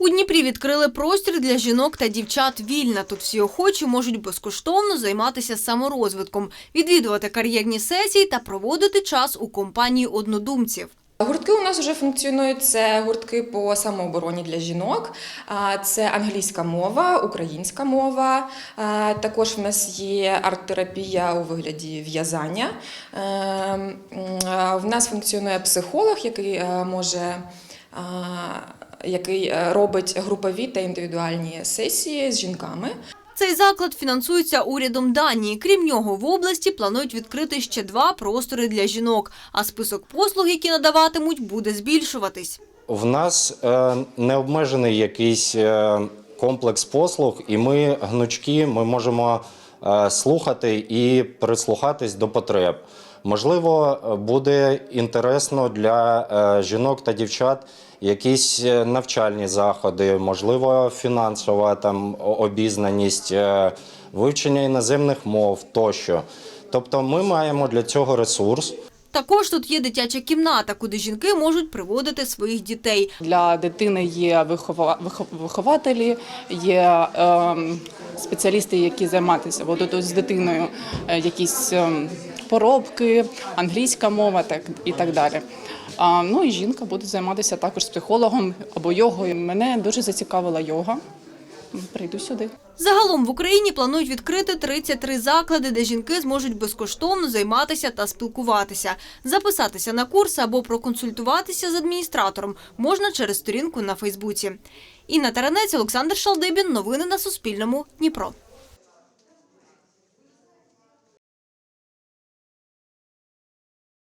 У Дніпрі відкрили простір для жінок та дівчат вільна. Тут всі охочі можуть безкоштовно займатися саморозвитком, відвідувати кар'єрні сесії та проводити час у компанії однодумців. Гуртки у нас вже функціонують. Це гуртки по самообороні для жінок. Це англійська мова, українська мова. Також в нас є арт-терапія у вигляді в'язання. Е, м, а, В нас функціонує психолог, який е, може. Який е, робить групові та індивідуальні сесії з жінками. Цей заклад фінансується урядом Данії. Крім нього, в області планують відкрити ще два простори для жінок, а список послуг, які надаватимуть, буде збільшуватись. В нас е, необмежений якийсь е, комплекс послуг, і ми гнучки, ми можемо слухати і прислухатись до потреб. Можливо, е, буде інтересно для е, жінок та дівчат якісь е, навчальні заходи, можливо, фінансова там обізнаність, е, вивчення іноземних мов тощо. Тобто, ми маємо для цього ресурс. Також тут є дитяча кімната, куди жінки можуть приводити своїх дітей. Для дитини є вихова- вихо- вихователі, є ем, спеціалісти, які займаються от, от з дитиною, е, якісь ем, поробки, англійська мова так, і так далі. А, ну і жінка буде займатися також з психологом або йогою. Мене дуже зацікавила йога. Прийду сюди. Загалом в Україні планують відкрити 33 заклади, де жінки зможуть безкоштовно займатися та спілкуватися. Записатися на курси або проконсультуватися з адміністратором можна через сторінку на Фейсбуці. Інна Таранець, Олександр Шалдибін. Новини на Суспільному. Дніпро.